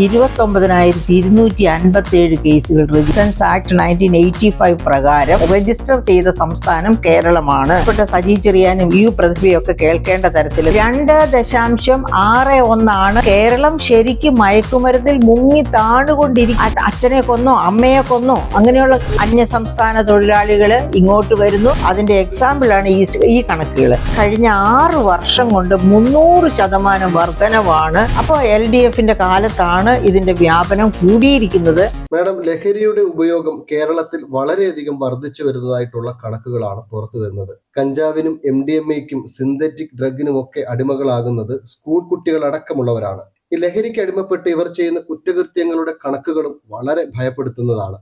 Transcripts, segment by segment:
ഇരുപത്തൊമ്പതിനായിരത്തി ഇരുന്നൂറ്റി അൻപത്തി ഏഴ് കേസുകൾ residence act nineteen eighty five പ്രകാരം രജിസ്റ്റർ ചെയ്ത സംസ്ഥാനം കേരളമാണ്. ഇപ്പോഴത്തെ സജി ചെറിയാനും യു പ്രതിഭയൊക്കെ കേൾക്കേണ്ട തരത്തിൽ രണ്ട് ദശാംശം ആറ് ഒന്നാണ് കേരളം ശരിക്കും മയക്കുമരുന്നിൽ മുങ്ങി താണുകൊണ്ടിരിക്കും അച്ഛനെ കൊന്നോ അമ്മയെ കൊന്നോ അങ്ങനെയുള്ള അന്യ സംസ്ഥാന തൊഴിലാളികൾ ഇങ്ങോട്ട് വരുന്നു. അതിന്റെ എക്സാമ്പിളാണ് ഈ ഈ കണക്കുകൾ കഴിഞ്ഞ ആറ് വർഷം കൊണ്ട് മുന്നൂറ് ശതമാനം വർധനവാണ്. അപ്പോൾ എൽ ഡി എഫിന്റെ കാലത്താണ് ഇതിന്റെ വ്യാപനം കൂടിയിരിക്കുന്നത്. മാഡം ലഹരിയുടെ ഉപയോഗം കേരളത്തിൽ വളരെയധികം വർദ്ധിച്ചു വരുന്നതായിട്ടുള്ള കണക്കുകളാണ് പുറത്തു വരുന്നത്. കഞ്ചാവിനും എം ഡി എം എക്കും സിന്തറ്റിക് ഡ്രഗിനും ഒക്കെ അടിമകളാകുന്നത് സ്കൂൾ കുട്ടികളടക്കമുള്ളവരാണ്. ഈ ലഹരിക്ക് അടിമപ്പെട്ട് ഇവർ ചെയ്യുന്ന കുറ്റകൃത്യങ്ങളുടെ കണക്കുകളും വളരെ ഭയപ്പെടുത്തുന്നതാണ്.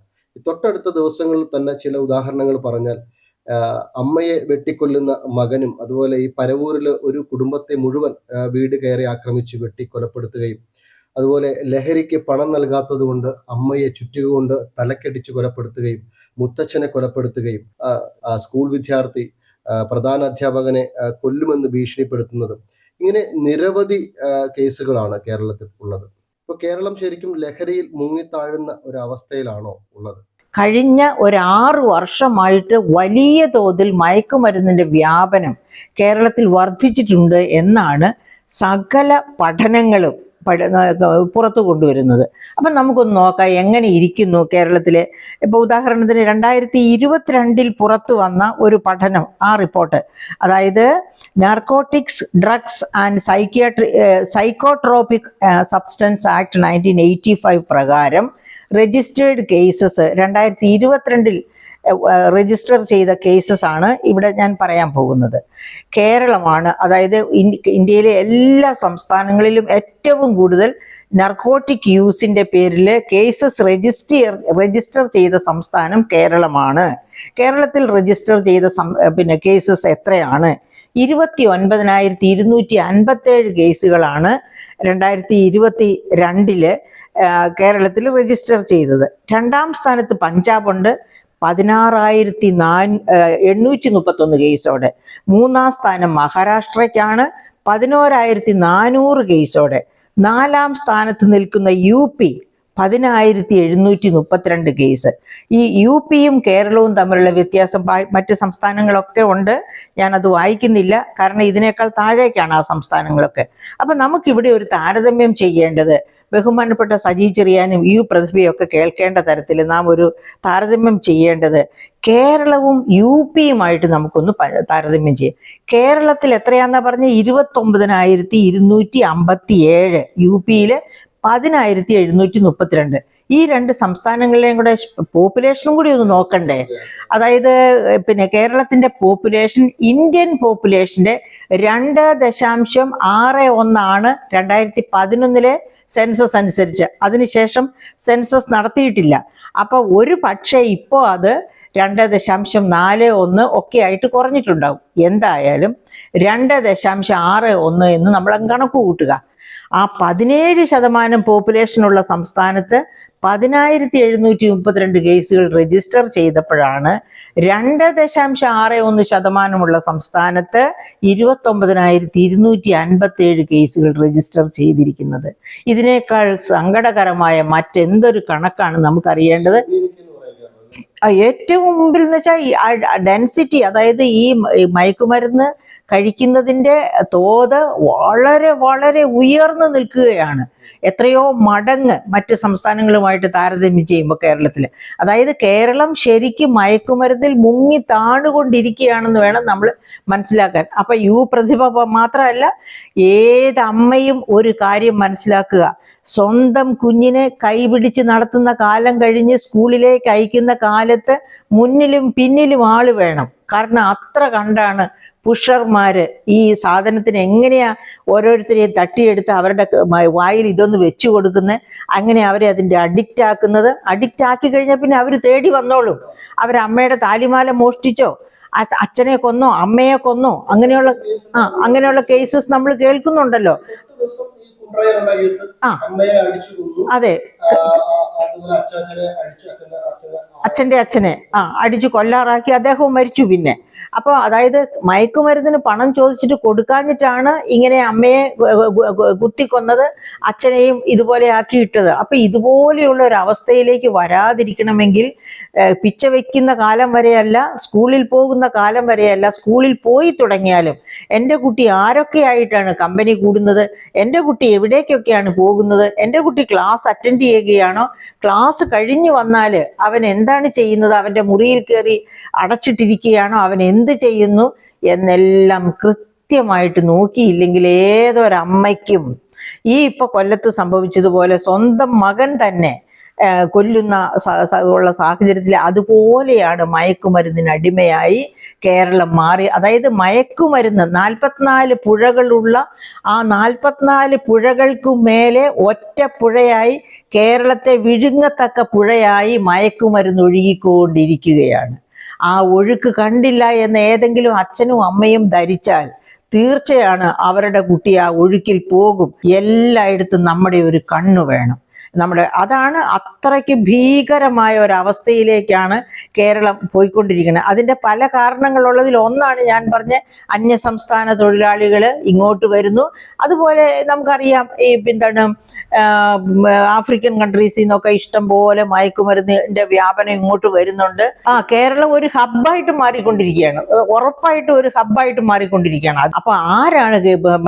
തൊട്ടടുത്ത ദിവസങ്ങളിൽ തന്നെ ചില ഉദാഹരണങ്ങൾ പറഞ്ഞാൽ അമ്മയെ വെട്ടിക്കൊല്ലുന്ന മകനും അതുപോലെ ഈ പരവൂരിൽ ഒരു കുടുംബത്തെ മുഴുവൻ വീട് കയറി ആക്രമിച്ച് വെട്ടി കൊലപ്പെടുത്തുകയും അതുപോലെ ലഹരിക്ക് പണം നൽകാത്തത് കൊണ്ട് അമ്മയെ ചുറ്റുക കൊണ്ട് തലക്കടിച്ച് കൊലപ്പെടുത്തുകയും മുത്തച്ഛനെ കൊലപ്പെടുത്തുകയും സ്കൂൾ വിദ്യാർത്ഥി പ്രധാന അധ്യാപകനെ കൊല്ലുമെന്ന് ഭീഷണിപ്പെടുത്തുന്നതും. ഇങ്ങനെ നിരവധി കേസുകളാണ് കേരളത്തിൽ ഉള്ളത്. ഇപ്പൊ കേരളം ശരിക്കും ലഹരിയിൽ മുങ്ങിത്താഴുന്ന ഒരു അവസ്ഥയിലാണോ ഉള്ളത്? കഴിഞ്ഞ ഒരാറ് വർഷമായിട്ട് വലിയ തോതിൽ മയക്കുമരുന്നിന്റെ വ്യാപനം കേരളത്തിൽ വർദ്ധിച്ചിട്ടുണ്ട് എന്നാണ് സകല പഠനങ്ങളും പഠ പുറത്തു കൊണ്ടുവരുന്നത്. അപ്പം നമുക്കൊന്ന് നോക്കാം എങ്ങനെ ഇരിക്കുന്നു കേരളത്തിലെ. ഇപ്പോൾ ഉദാഹരണത്തിന് രണ്ടായിരത്തി ഇരുപത്തിരണ്ടിൽ പുറത്തു വന്ന ഒരു പഠനം ആ റിപ്പോർട്ട്. അതായത് narcotics drugs and psychiatry psychotropic substance act nineteen eighty five പ്രകാരം രജിസ്റ്റേർഡ് കേസസ് രണ്ടായിരത്തി ഇരുപത്തിരണ്ടിൽ രജിസ്റ്റർ ചെയ്ത കേസസ് ആണ് ഇവിടെ ഞാൻ പറയാൻ പോകുന്നത്. കേരളമാണ് അതായത് ഇന്ത്യയിലെ എല്ലാ സംസ്ഥാനങ്ങളിലും ഏറ്റവും കൂടുതൽ നർക്കോട്ടിക് യൂസിന്റെ പേരിൽ കേസസ് രജിസ്റ്റർ രജിസ്റ്റർ ചെയ്ത സംസ്ഥാനം കേരളമാണ്. കേരളത്തിൽ രജിസ്റ്റർ ചെയ്ത പിന്നെ കേസസ് എത്രയാണ്? ഇരുപത്തി ഒൻപതിനായിരത്തി ഇരുന്നൂറ്റി അൻപത്തേഴ് കേസുകളാണ് രണ്ടായിരത്തി ഇരുപത്തി രണ്ടിൽ കേരളത്തിൽ രജിസ്റ്റർ ചെയ്തത്. രണ്ടാം സ്ഥാനത്ത് പഞ്ചാബുണ്ട് പതിനാറായിരത്തി നാൻ എണ്ണൂറ്റി മുപ്പത്തൊന്ന് കേസോടെ മൂന്നാം സ്ഥാനം മഹാരാഷ്ട്രയ്ക്കാണ് പതിനോരായിരത്തി നാനൂറ് കേസോടെ നാലാം സ്ഥാനത്ത് നിൽക്കുന്ന യു പി പതിനായിരത്തി എഴുന്നൂറ്റി മുപ്പത്തിരണ്ട് കേസ് ഈ യു പിയും കേരളവും തമ്മിലുള്ള വ്യത്യാസം മറ്റ് സംസ്ഥാനങ്ങളൊക്കെ ഉണ്ട്. ഞാനത് വായിക്കുന്നില്ല. കാരണം ഇതിനേക്കാൾ താഴേക്കാണ് ആ സംസ്ഥാനങ്ങളൊക്കെ. അപ്പം നമുക്കിവിടെ ഒരു താരതമ്യം ചെയ്യേണ്ടത്. ബഹുമാനപ്പെട്ട സജി ചെറിയാനും യു പ്രതിഭയൊക്കെ കേൾക്കേണ്ട തരത്തിൽ നാം ഒരു താരതമ്യം ചെയ്യേണ്ടത് കേരളവും യു പിയുമായിട്ട് നമുക്കൊന്ന് താരതമ്യം ചെയ്യാം. കേരളത്തിൽ എത്രയാണെന്നാ പറഞ്ഞ? ഇരുപത്തൊമ്പതിനായിരത്തി ഇരുന്നൂറ്റി അമ്പത്തി ഏഴ് യു പിയിൽ പതിനായിരത്തി എഴുന്നൂറ്റി മുപ്പത്തിരണ്ട്. ഈ രണ്ട് സംസ്ഥാനങ്ങളിലെയും കൂടെ പോപ്പുലേഷനും കൂടി ഒന്ന് നോക്കണ്ടേ? അതായത് പിന്നെ കേരളത്തിന്റെ പോപ്പുലേഷൻ ഇന്ത്യൻ പോപ്പുലേഷന്റെ രണ്ട് ദശാംശം ആറ് ഒന്നാണ് രണ്ടായിരത്തി പതിനൊന്നിലെ സെൻസസ് അനുസരിച്ച്. അതിനുശേഷം സെൻസസ് നടത്തിയിട്ടില്ല. അപ്പോൾ ഒരു പക്ഷേ ഇപ്പോൾ അത് രണ്ട് ദശാംശം നാല് ഒന്ന് ഒക്കെ ആയിട്ട് കുറഞ്ഞിട്ടുണ്ടാവും. എന്തായാലും രണ്ട് ദശാംശം ആറ് ഒന്ന് എന്ന് നമ്മൾ കണക്ക് കൂട്ടുക. ആ പതിനേഴ് ശതമാനം പോപ്പുലേഷനുള്ള സംസ്ഥാനത്ത് പതിനായിരത്തി എഴുന്നൂറ്റി മുപ്പത്തിരണ്ട് കേസുകൾ രജിസ്റ്റർ ചെയ്തപ്പോഴാണ് രണ്ട് ദശാംശം ആറ് ഒന്ന് ശതമാനമുള്ള സംസ്ഥാനത്ത് ഇരുപത്തൊമ്പതിനായിരത്തി ഇരുന്നൂറ്റി അൻപത്തി ഏഴ് കേസുകൾ രജിസ്റ്റർ ചെയ്തിരിക്കുന്നത്. ഇതിനേക്കാൾ സങ്കടകരമായ മറ്റെന്തൊരു കണക്കാണ് നമുക്കറിയേണ്ടത്? ഏറ്റവും മുമ്പിൽ എന്ന് വെച്ചാൽ ഡെൻസിറ്റി അതായത് ഈ മയക്കുമരുന്ന് കഴിക്കുന്നതിന്റെ തോത് വളരെ വളരെ ഉയർന്നു നിൽക്കുകയാണ്. എത്രയോ മടങ്ങ് മറ്റ് സംസ്ഥാനങ്ങളുമായിട്ട് താരതമ്യം ചെയ്യുമ്പോൾ കേരളത്തിൽ അതായത് കേരളം ശരിക്കും മയക്കുമരുന്നിൽ മുങ്ങി താണുകൊണ്ടിരിക്കുകയാണെന്ന് വേണം നമ്മൾ മനസ്സിലാക്കാൻ. അപ്പം യു പ്രതിഭ മാത്രമല്ല ഏതമ്മയും ഒരു കാര്യം മനസ്സിലാക്കുക. സ്വന്തം കുഞ്ഞിനെ കൈപിടിച്ച് നടത്തുന്ന കാലം കഴിഞ്ഞ് സ്കൂളിലേക്ക് അയക്കുന്ന കാലത്ത് മുന്നിലും പിന്നിലും ആൾ വേണം. കാരണം അത്ര കണ്ടാണ് പുഷർമാര് ഈ സാധനത്തിന് എങ്ങനെയാ ഓരോരുത്തരെയും തട്ടിയെടുത്ത് അവരുടെ വായിൽ ഇതൊന്ന് വെച്ചു കൊടുക്കുന്നത് അങ്ങനെ അവരെ അതിന്റെ അഡിക്റ്റ് ആക്കുന്നത്. അഡിക്റ്റ് ആക്കി കഴിഞ്ഞാൽ പിന്നെ അവർ തേടി വന്നോളും. അവർ അമ്മയുടെ താലിമാല മോഷ്ടിച്ചോ? അച്ഛനെ കൊന്നോ? അമ്മയെ കൊന്നോ? അങ്ങനെയുള്ള ആ അങ്ങനെയുള്ള കേസസ് നമ്മൾ കേൾക്കുന്നുണ്ടല്ലോ. അതെ. അച്ഛന്റെ അച്ഛനെ ആ അടിച്ചു കൊല്ലാറാക്കി അദ്ദേഹവും മരിച്ചു പിന്നെ. അപ്പോൾ അതായത് മയക്കുമരുന്നിന് പണം ചോദിച്ചിട്ട് കൊടുക്കാഞ്ഞിട്ടാണ് ഇങ്ങനെ അമ്മയെ കുത്തിക്കൊന്നത് അച്ഛനെയും ഇതുപോലെ ആക്കിയിട്ടത്. അപ്പൊ ഇതുപോലെയുള്ള ഒരു അവസ്ഥയിലേക്ക് വരാതിരിക്കണമെങ്കിൽ പിച്ച വയ്ക്കുന്ന കാലം വരെയല്ല സ്കൂളിൽ പോകുന്ന കാലം വരെയല്ല സ്കൂളിൽ പോയി തുടങ്ങിയാലും എന്റെ കുട്ടി ആരൊക്കെയായിട്ടാണ് കമ്പനി കൂടുന്നത് എന്റെ കുട്ടി എവിടേക്കൊക്കെയാണ് പോകുന്നത് എന്റെ കുട്ടി ക്ലാസ് അറ്റൻഡ് ചെയ്യുകയാണോ ക്ലാസ് കഴിഞ്ഞു വന്നാൽ അവൻ എന്താണ് ചെയ്യുന്നത്? അവന്റെ മുറിയിൽ കയറി അടച്ചിട്ടിരിക്കുകയാണോ? അവൻ എന്ത് ചെയ്യുന്നു? എന്നെല്ലാം കൃത്യമായിട്ട് നോക്കിയില്ലെങ്കിൽ ഏതൊരമ്മയ്ക്കും ഈ ഇപ്പൊ കൊല്ലത്ത് സംഭവിച്ചതുപോലെ സ്വന്തം മകൻ തന്നെ കൊല്ലുന്ന ഉള്ള സാഹചര്യത്തിൽ അതുപോലെയാണ് മയക്കുമരുന്നിന് അടിമയായി കേരളം മാറി. അതായത് മയക്കുമരുന്ന് നാൽപ്പത്തിനാല് പുഴകളുള്ള ആ നാൽപ്പത്തിനാല് പുഴകൾക്കു മേലെ ഒറ്റ പുഴയായി കേരളത്തെ വിഴുങ്ങത്തക്ക പുഴയായി മയക്കുമരുന്ന് ഒഴുകിക്കൊണ്ടിരിക്കുകയാണ്. ആ ഒഴുക്ക് കണ്ടില്ല എന്ന് ഏതെങ്കിലും അച്ഛനും അമ്മയും ധരിച്ചാൽ തീർച്ചയാണ് അവരുടെ കുട്ടി ആ ഒഴുക്കിൽ പോകും. എല്ലായിടത്തും നമ്മുടെ ഒരു കണ്ണു വേണം. നമ്മുടെ അതാണ് അത്രയ്ക്ക് ഭീകരമായ ഒരു അവസ്ഥയിലേക്കാണ് കേരളം പോയിക്കൊണ്ടിരിക്കുന്നത്. അതിന്റെ പല കാരണങ്ങളുള്ളതിൽ ഒന്നാണ് ഞാൻ പറഞ്ഞ അന്യസംസ്ഥാന തൊഴിലാളികൾ ഇങ്ങോട്ട് വരുന്നു. അതുപോലെ നമുക്കറിയാം ഈ എന്താണ് ആഫ്രിക്കൻ കൺട്രീസിൽ നിന്നൊക്കെ ഇഷ്ടം പോലെ മയക്കുമരുന്നിന്റെ വ്യാപനം ഇങ്ങോട്ട് വരുന്നുണ്ട്. ആ കേരളം ഒരു ഹബ്ബായിട്ട് മാറിക്കൊണ്ടിരിക്കുകയാണ്. ഉറപ്പായിട്ട് ഒരു ഹബ്ബായിട്ട് മാറിക്കൊണ്ടിരിക്കുകയാണ്. അത് അപ്പൊ ആരാണ്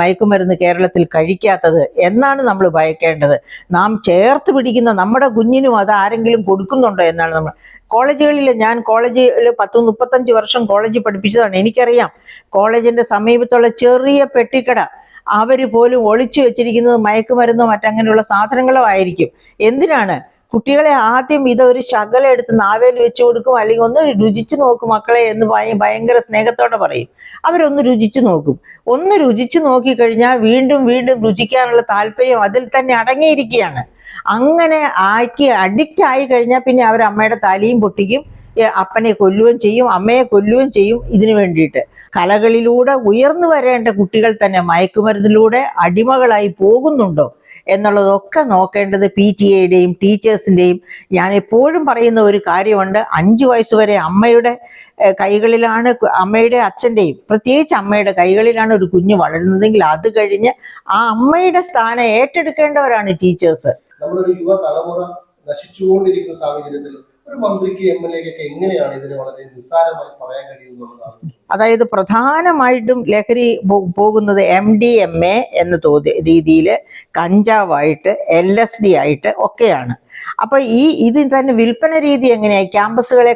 മയക്കുമരുന്ന് കേരളത്തിൽ കഴിക്കാത്തത് എന്നാണ് നമ്മൾ ഭയക്കേണ്ടത്. നാം ചേർത്ത് പിടിക്കുന്ന നമ്മുടെ കുഞ്ഞിനും അത് ആരെങ്കിലും കൊടുക്കുന്നുണ്ടോ എന്നാണ് നമ്മൾ. കോളേജുകളിൽ ഞാൻ കോളേജിൽ പത്ത് മുപ്പത്തഞ്ച് വർഷം കോളേജിൽ പഠിപ്പിച്ചതാണ്. എനിക്കറിയാം. കോളേജിന്റെ സമീപത്തുള്ള ചെറിയ പെട്ടിക്കട അവർ പോലും ഒളിച്ചു വെച്ചിരിക്കുന്നത് മയക്കുമരുന്നോ മറ്റങ്ങനെയുള്ള സാധനങ്ങളോ ആയിരിക്കും. എന്തിനാണ്? കുട്ടികളെ ആദ്യം ഇതൊരു ശകലം എടുത്ത് നാവേൽ വെച്ച് കൊടുക്കും അല്ലെങ്കിൽ ഒന്ന് രുചിച്ചു നോക്കും മക്കളെ എന്ന് ഭയ- ഭയങ്കര സ്നേഹത്തോടെ പറയും. അവരൊന്ന് രുചിച്ചു നോക്കും. ഒന്ന് രുചിച്ചു നോക്കിക്കഴിഞ്ഞാൽ വീണ്ടും വീണ്ടും രുചിക്കാനുള്ള താല്പര്യം അതിൽ തന്നെ അടങ്ങിയിരിക്കുകയാണ്. അങ്ങനെ ആക്കി അഡിക്റ്റ് ആയി കഴിഞ്ഞാൽ പിന്നെ അവർ അമ്മയുടെ തലയും പൊട്ടിക്കും അപ്പനെ കൊല്ലുകയും ചെയ്യും അമ്മയെ കൊല്ലുകയും ചെയ്യും ഇതിനു വേണ്ടിയിട്ട്. കലകളിലൂടെ ഉയർന്നു വരേണ്ട കുട്ടികൾ തന്നെ മയക്കുമരുന്നിലൂടെ അടിമകളായി പോകുന്നുണ്ടോ എന്നുള്ളതൊക്കെ നോക്കേണ്ടത് പി ടി എയുടെയും ടീച്ചേഴ്സിന്റെയും ഞാൻ എപ്പോഴും പറയുന്ന ഒരു കാര്യമുണ്ട് അഞ്ചു വയസ്സ് വരെ അമ്മയുടെ കൈകളിലാണ് അമ്മയുടെ അച്ഛന്റെയും പ്രത്യേകിച്ച് അമ്മയുടെ കൈകളിലാണ് ഒരു കുഞ്ഞ് വളരുന്നതെങ്കിൽ അത് കഴിഞ്ഞ് ആ അമ്മയുടെ സ്ഥാനം ഏറ്റെടുക്കേണ്ടവരാണ് ടീച്ചേഴ്സ്. നമ്മളൊരു യുവ തലമുറ നശിച്ചുകൊണ്ടിരിക്കുന്ന സാഹചര്യത്തിൽ ഒരു മന്ത്രിക്ക് എം എൽ എക്കൊക്കെ എങ്ങനെയാണ് ഇതിനെ വളരെ നിസ്സാരമായി പറയാൻ കഴിയുന്നുള്ളതാണ് അതായത് പ്രധാനമായിട്ടും ലഹരി പോകുന്നത് എം ഡി എം എ എന്ന തോതി രീതിയിൽ കഞ്ചാവായിട്ട് എൽ എസ് ഡി ആയിട്ട് ഒക്കെയാണ്. അപ്പൊ ഈ ഇത് തന്നെ വിൽപ്പന രീതി എങ്ങനെയായി? ക്യാമ്പസുകളെ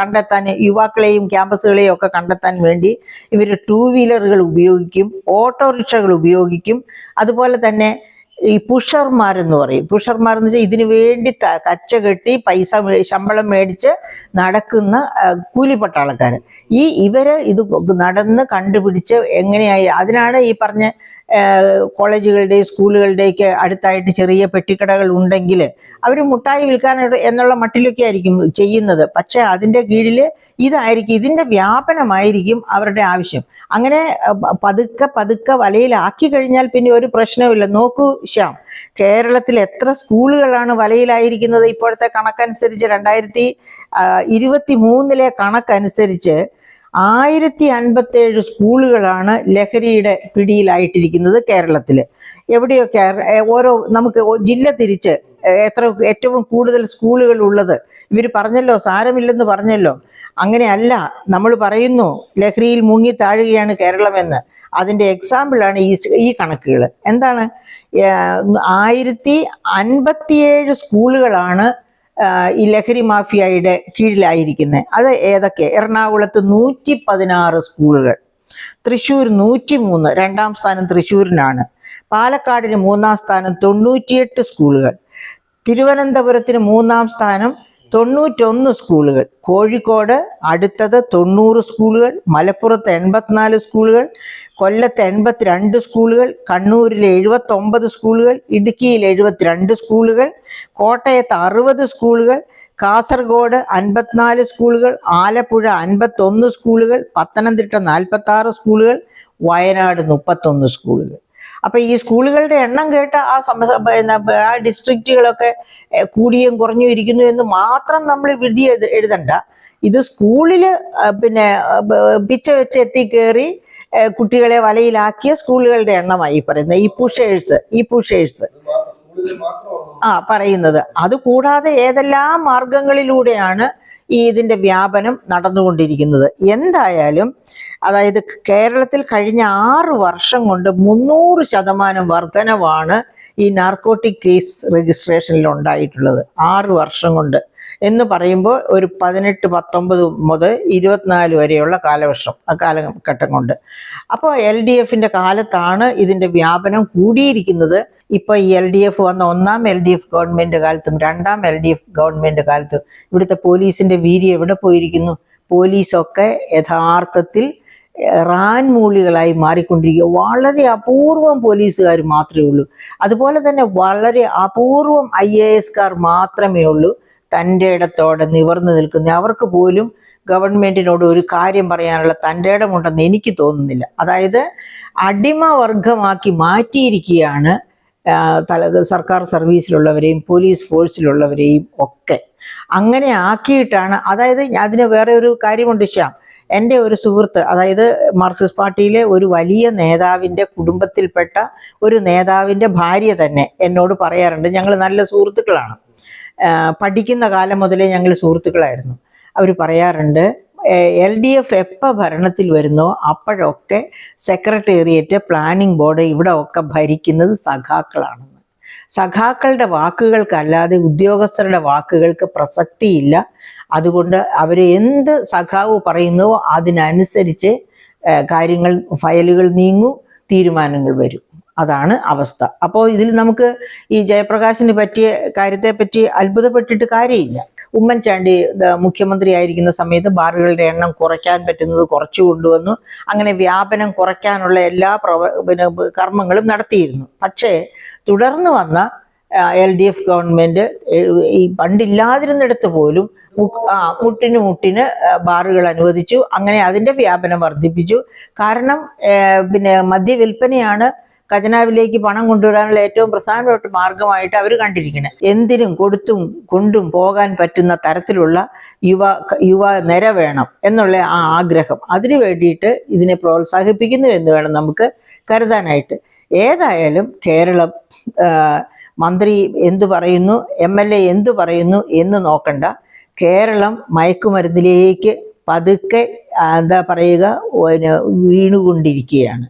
കണ്ടെത്താൻ യുവാക്കളെയും ക്യാമ്പസുകളെയും ഒക്കെ കണ്ടെത്താൻ വേണ്ടി ഇവർ ടൂ വീലറുകൾ ഉപയോഗിക്കും ഓട്ടോറിക്ഷകൾ ഉപയോഗിക്കും. അതുപോലെ തന്നെ ഈ പുഷർമാരെന്ന് പറയും. പുഷർമാരെന്ന് വെച്ചാൽ ഇതിനു വേണ്ടി കച്ച കെട്ടി പൈസ ശമ്പളം മേടിച്ച് നടക്കുന്ന കൂലിപ്പട്ടാളക്കാർ ഈ ഇവർ ഇത് നടന്ന് കണ്ടുപിടിച്ച് എങ്ങനെയായി അതിനാണ് ഈ പറഞ്ഞ കോളേജുകളുടെയും സ്കൂളുകളുടെയൊക്കെ അടുത്തായിട്ട് ചെറിയ പെട്ടിക്കടകൾ ഉണ്ടെങ്കിൽ അവർ മുട്ടായി വിൽക്കാനായിട്ട് എന്നുള്ള മട്ടിലൊക്കെ ആയിരിക്കും ചെയ്യുന്നത്. പക്ഷേ അതിന്റെ കീഴിൽ ഇതായിരിക്കും ഇതിന്റെ വ്യാപനമായിരിക്കും അവരുടെ ആവശ്യം. അങ്ങനെ പതുക്കെ പതുക്കെ വലയിലാക്കി കഴിഞ്ഞാൽ പിന്നെ ഒരു പ്രശ്നവുമില്ല. നോക്കൂ ശ്യാം കേരളത്തിൽ എത്ര സ്കൂളുകളാണ് വലയിലായിരിക്കുന്നത്? ഇപ്പോഴത്തെ കണക്കനുസരിച്ച് രണ്ടായിരത്തി ഇരുപത്തി മൂന്നിലെ കണക്കനുസരിച്ച് ആയിരത്തി അൻപത്തേഴ് സ്കൂളുകളാണ് ലഹരിയുടെ പിടിയിലായിട്ടിരിക്കുന്നത് കേരളത്തിൽ എവിടെയൊക്കെ ഓരോ നമുക്ക് ജില്ല തിരിച്ച് എത്ര ഏറ്റവും കൂടുതൽ സ്കൂളുകൾ ഉള്ളത്? ഇവർ പറഞ്ഞല്ലോ സാരമില്ലെന്ന് പറഞ്ഞല്ലോ. അങ്ങനെയല്ല നമ്മൾ പറയുന്നു ലഹരിയിൽ മുങ്ങി താഴുകയാണ് കേരളമെന്ന്. അതിന്റെ എക്സാമ്പിളാണ് ഈ ഈ കണക്കുകൾ എന്താണ്? ആയിരത്തി അൻപത്തിയേഴ് സ്കൂളുകളാണ് ഈ ലഹരി മാഫിയയുടെ കീഴിലായിരിക്കുന്നത് അത് ഏതൊക്കെ? എറണാകുളത്ത് നൂറ്റി പതിനാറ് സ്കൂളുകൾ. തൃശ്ശൂർ നൂറ്റി മൂന്ന് രണ്ടാം സ്ഥാനം തൃശ്ശൂരിനാണ്. പാലക്കാടിന് മൂന്നാം സ്ഥാനം തൊണ്ണൂറ്റിയെട്ട് സ്കൂളുകൾ. തിരുവനന്തപുരത്തിന് മൂന്നാം സ്ഥാനം തൊണ്ണൂറ്റൊന്ന് സ്കൂളുകൾ. കോഴിക്കോട് അടുത്തത് തൊണ്ണൂറ് സ്കൂളുകൾ മലപ്പുറത്ത് എൺപത്തിനാല് സ്കൂളുകൾ കൊല്ലത്ത് എൺപത്തിരണ്ട് സ്കൂളുകൾ കണ്ണൂരിൽ എഴുപത്തൊമ്പത് സ്കൂളുകൾ ഇടുക്കിയിൽ എഴുപത്തിരണ്ട് സ്കൂളുകൾ കോട്ടയത്ത് അറുപത് സ്കൂളുകൾ കാസർഗോഡ് അൻപത്തിനാല് സ്കൂളുകൾ ആലപ്പുഴ അൻപത്തൊന്ന് സ്കൂളുകൾ പത്തനംതിട്ട നാൽപ്പത്തി സ്കൂളുകൾ വയനാട് മുപ്പത്തൊന്ന് സ്കൂളുകൾ. അപ്പൊ ഈ സ്കൂളുകളുടെ എണ്ണം കേട്ട ആ ആ ഡിസ്ട്രിക്റ്റുകളൊക്കെ കൂടിയും കുറഞ്ഞും ഇരിക്കുന്നു എന്ന് മാത്രം നമ്മൾ വിധി എഴുതണ്ട. ഇത് സ്കൂളിൽ പിന്നെ പിച്ച വെച്ച് എത്തി കയറി കുട്ടികളെ വലയിലാക്കിയ സ്കൂളുകളുടെ എണ്ണമായി ഈ പറയുന്നത്. ഈ പുഷേഴ്സ് ഈ പുഷേഴ്സ് ആ പറയുന്നത്. അതുകൂടാതെ ഏതെല്ലാം മാർഗങ്ങളിലൂടെയാണ് ഈ ഇതിന്റെ വ്യാപനം നടന്നുകൊണ്ടിരിക്കുന്നത്. എന്തായാലും അതായത് കേരളത്തിൽ കഴിഞ്ഞ ആറു വർഷം കൊണ്ട് മുന്നൂറ് ശതമാനം വർധനവാണ് ഈ നാർക്കോട്ടിക് കേസ് രജിസ്ട്രേഷനിൽ ഉണ്ടായിട്ടുള്ളത്. ആറു വർഷം കൊണ്ട്. എന്ന് പറയുമ്പോൾ ഒരു പതിനെട്ട് പത്തൊമ്പത് മുതൽ ഇരുപത്തിനാല് വരെയുള്ള കാലവർഷം ആ കാലഘട്ടം കൊണ്ട്. അപ്പോൾ എൽ ഡി എഫിന്റെ കാലത്താണ് ഇതിന്റെ വ്യാപനം കൂടിയിരിക്കുന്നത്. ഇപ്പോൾ ഈ എൽ ഡി എഫ് വന്ന ഒന്നാം എൽ ഡി എഫ് ഗവൺമെന്റ് കാലത്തും രണ്ടാം എൽ ഡി എഫ് ഗവൺമെന്റ് കാലത്തും ഇവിടുത്തെ പോലീസിന്റെ വീര്യം എവിടെ പോയിരിക്കുന്നു? പോലീസൊക്കെ യഥാർത്ഥത്തിൽ റാൻമൂളികളായി മാറിക്കൊണ്ടിരിക്കുക. വളരെ അപൂർവം പോലീസുകാർ മാത്രമേ ഉള്ളൂ. അതുപോലെ തന്നെ വളരെ അപൂർവം ഐ എ എസ്കാർ മാത്രമേ ഉള്ളൂ. തന്റെ ഇടത്തോടെ നിവർന്നു നിൽക്കുന്ന അവർക്ക് പോലും ഗവൺമെന്റിനോട് ഒരു കാര്യം പറയാനുള്ള തന്റെ ഇടമുണ്ടെന്ന് എനിക്ക് തോന്നുന്നില്ല. അതായത് അടിമവർഗമാക്കി മാറ്റിയിരിക്കുകയാണ് തല സർക്കാർ സർവീസിലുള്ളവരെയും പോലീസ് ഫോഴ്സിലുള്ളവരെയും ഒക്കെ. അങ്ങനെ ആക്കിയിട്ടാണ് അതായത് അതിന് വേറെ ഒരു കാര്യമുണ്ട് ശ്യാം. എന്റെ ഒരു സുഹൃത്ത് അതായത് മാർക്സിസ്റ്റ് പാർട്ടിയിലെ ഒരു വലിയ നേതാവിന്റെ കുടുംബത്തിൽപ്പെട്ട ഒരു നേതാവിന്റെ ഭാര്യ തന്നെ എന്നോട് പറയാറുണ്ട്. ഞങ്ങൾ നല്ല സുഹൃത്തുക്കളാണ്. പഠിക്കുന്ന കാലം മുതലേ ഞങ്ങൾ സുഹൃത്തുക്കളായിരുന്നു. അവർ പറയാറുണ്ട് എൽ ഡി എഫ് എപ്പോൾ ഭരണത്തിൽ വരുന്നോ അപ്പോഴൊക്കെ സെക്രട്ടേറിയറ്റ് പ്ലാനിംഗ് ബോർഡ് ഇവിടെ ഒക്കെ ഭരിക്കുന്നത് സഖാക്കളാണെന്ന്. സഖാക്കളുടെ വാക്കുകൾക്കല്ലാതെ ഉദ്യോഗസ്ഥരുടെ വാക്കുകൾക്ക് പ്രസക്തിയില്ല. അതുകൊണ്ട് അവർ എന്ത് സഖാവ് പറയുന്നുവോ അതിനനുസരിച്ച് കാര്യങ്ങൾ ഫയലുകൾ നീങ്ങും തീരുമാനങ്ങൾ വരും. അതാണ് അവസ്ഥ. അപ്പോൾ ഇതിൽ നമുക്ക് ഈ ജയപ്രകാശിന് പറ്റിയ കാര്യത്തെപ്പറ്റി അത്ഭുതപ്പെട്ടിട്ട് കാര്യമില്ല. ഉമ്മൻചാണ്ടി മുഖ്യമന്ത്രി ആയിരിക്കുന്ന സമയത്ത് ബാറുകളുടെ എണ്ണം കുറയ്ക്കാൻ പറ്റുന്നത് കുറച്ചു കൊണ്ടുവന്നു. അങ്ങനെ വ്യാപനം കുറയ്ക്കാനുള്ള എല്ലാ പ്രവ പിന്നെ കർമ്മങ്ങളും നടത്തിയിരുന്നു. പക്ഷേ തുടർന്ന് വന്ന എൽ ഡി എഫ് ഗവൺമെന്റ് ഈ പണ്ടില്ലാതിരുന്നിടത്ത് പോലും ആ, മുട്ടിന് മുട്ടിന് ബാറുകൾ അനുവദിച്ചു. അങ്ങനെ അതിന്റെ വ്യാപനം വർദ്ധിപ്പിച്ചു. കാരണം പിന്നെ മദ്യവിൽപ്പനയാണ് ഖജനാവിലേക്ക് പണം കൊണ്ടുവരാനുള്ള ഏറ്റവും പ്രധാനപ്പെട്ട മാർഗമായിട്ട് അവർ കണ്ടിരിക്കുന്നത് എന്തിനും കൊടുത്തും കൊണ്ടും പോകാൻ പറ്റുന്ന തരത്തിലുള്ള യുവ യുവ നിര വേണം എന്നുള്ള ആ ആഗ്രഹം. അതിനു വേണ്ടിയിട്ട് ഇതിനെ പ്രോത്സാഹിപ്പിക്കുന്നു എന്ന് വേണം നമുക്ക് കരുതാനായിട്ട്. ഏതായാലും കേരളം മന്ത്രി എന്തു പറയുന്നു എം എൽ എ എന്തു പറയുന്നു എന്ന് നോക്കണ്ട. കേരളം മയക്കുമരുന്നിലേക്ക് പതുക്കെ എന്താ പറയുക വീണുകൊണ്ടിരിക്കുകയാണ്.